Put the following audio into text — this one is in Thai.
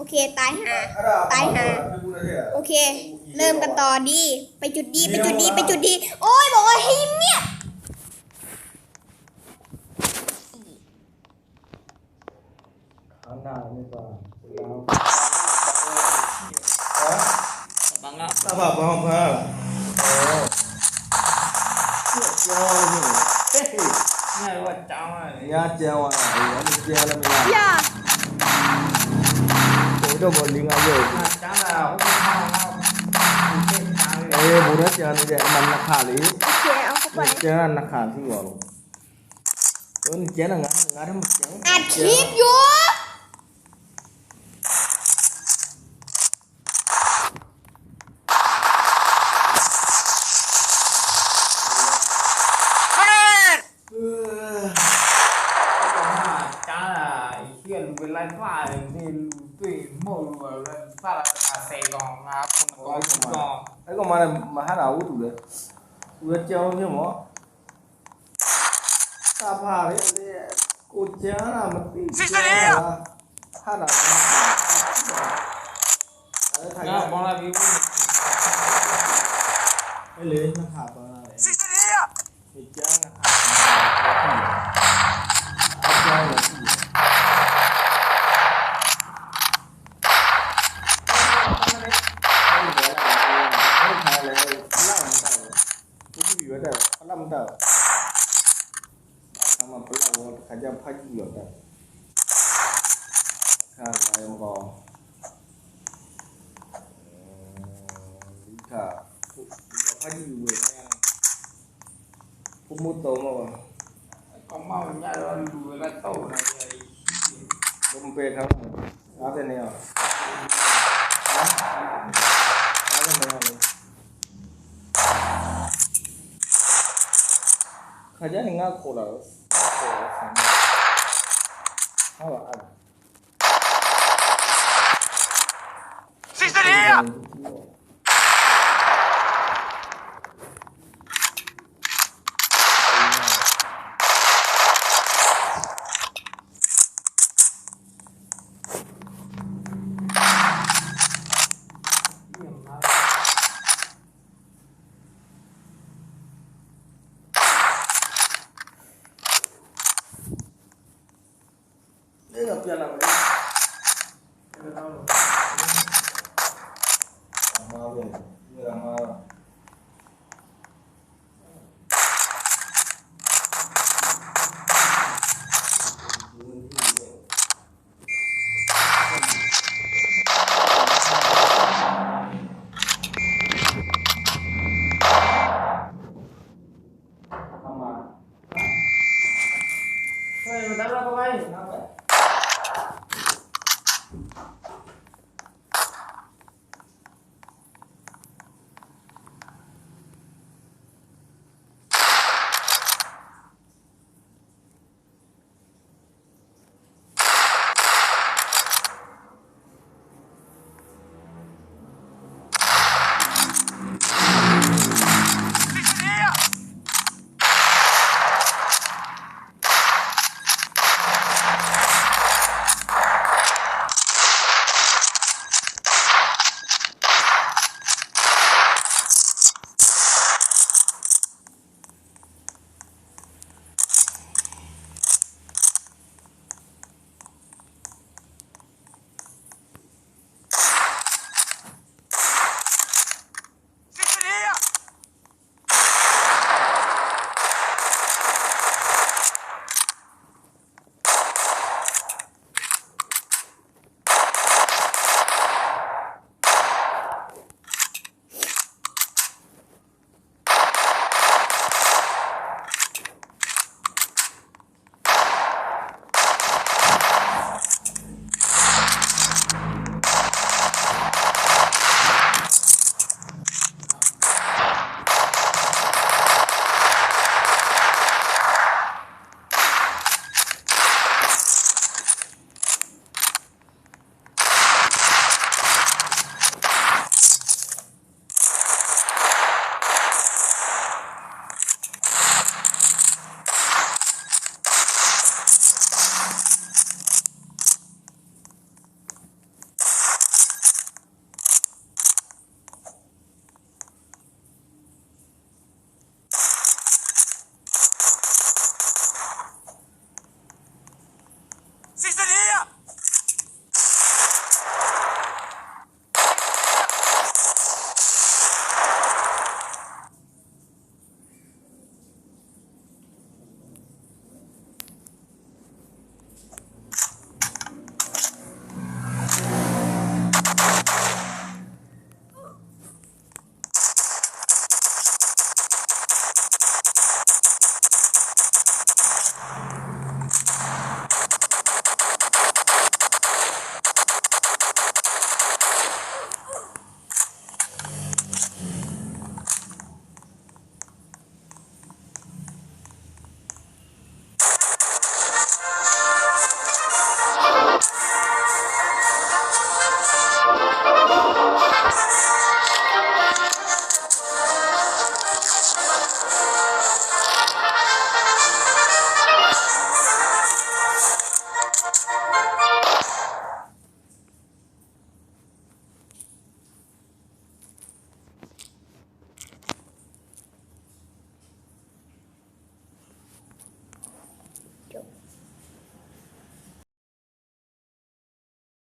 โอเค ตายหาตายหาโอเค เริ่มกันต่อดีไปจุดดีไปจุดดีไปจุดดีโอ้ยบอกว่าให้เนียบข้างหน้าไม่ป่าบ้งละตาบา้องพ่อโอ้เจ้าเจ้าเฮ้ยไม่ว่าเจ้าอะไรยาเจ้าอะไรยาเจ้าอะไรไม่ยาก็บอลิงเอะไรเฮออบุรุษเจ้าเนี่ยมันนักขาลีเจอานักขาที่ว่าลงต้เจอหนั่งนั่งทำเจ้าอาทิตย์อยู่เป็นไรฝ่ายที่ tuyển lần phát là à, Sài Gòn à không có Sài Gòn ấy còn mà mà hát nào cũng được vừa treo như mỏ ta phà đấy à. cô chá là một tí hát là hát là thằng dạ, nào con là biểu cái lưới nó hạp vào này cái chá nó hạp จพักเหลือแบบข้างในมกอวิีค่ะพักอยู่เว้ยพุ่มมุดโตมากว่าก็มาวันนี้เราดูเวลาโตนะไอยลมเปรครับน้าเป็นเนี่ย้าเ็เนี่ยขยันงาโคลาส Hava hadi. ya. giờ làm cái tao làm rồi làm rồi Hãy subscribe cho kênh Ghiền Mì Gõ Để không bỏ lỡ những video hấp dẫn Thank you.